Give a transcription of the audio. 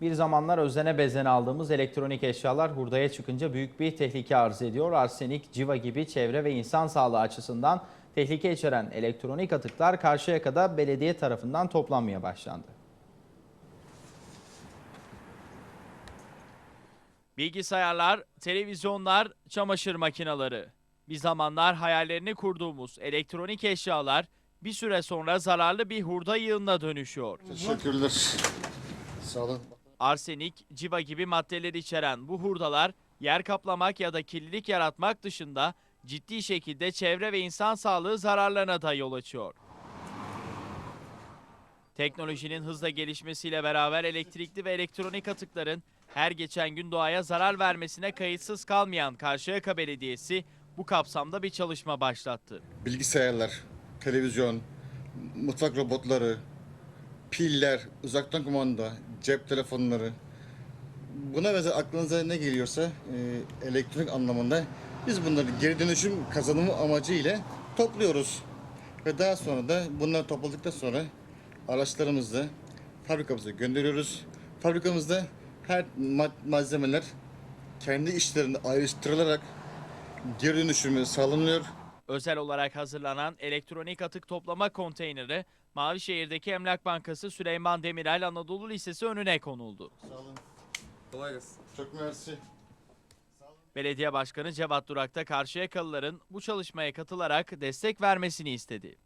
Bir zamanlar özene bezene aldığımız elektronik eşyalar hurdaya çıkınca büyük bir tehlike arz ediyor. Arsenik, civa gibi çevre ve insan sağlığı açısından tehlike içeren elektronik atıklar Karşıyaka'da belediye tarafından toplanmaya başlandı. Bilgisayarlar, televizyonlar, çamaşır makineleri. Bir zamanlar hayallerini kurduğumuz elektronik eşyalar bir süre sonra zararlı bir hurda yığınına dönüşüyor. Teşekkürler. Sağ olun. Arsenik, civa gibi maddeler içeren bu hurdalar yer kaplamak ya da kirlilik yaratmak dışında ciddi şekilde çevre ve insan sağlığı zararlarına da yol açıyor. Teknolojinin hızla gelişmesiyle beraber elektrikli ve elektronik atıkların her geçen gün doğaya zarar vermesine kayıtsız kalmayan Karşıyaka Belediyesi bu kapsamda bir çalışma başlattı. Bilgisayarlar, televizyon, mutfak robotları, piller, uzaktan kumanda, cep telefonları. Buna benzer aklınıza ne geliyorsa e, elektronik anlamında biz bunları geri dönüşüm kazanımı amacı ile topluyoruz. Ve daha sonra da bunları topladıktan sonra araçlarımızla fabrikamıza gönderiyoruz. Fabrikamızda her ma- malzemeler kendi işlerinde ayrıştırılarak geri dönüşümü sağlanıyor. Özel olarak hazırlanan elektronik atık toplama konteyneri Mavişehir'deki Emlak Bankası Süleyman Demirel Anadolu Lisesi önüne konuldu. Sağ olun. Kolay gelsin. Çok mersi. Belediye Başkanı Cevat Durak da Karşıyakalıların bu çalışmaya katılarak destek vermesini istedi.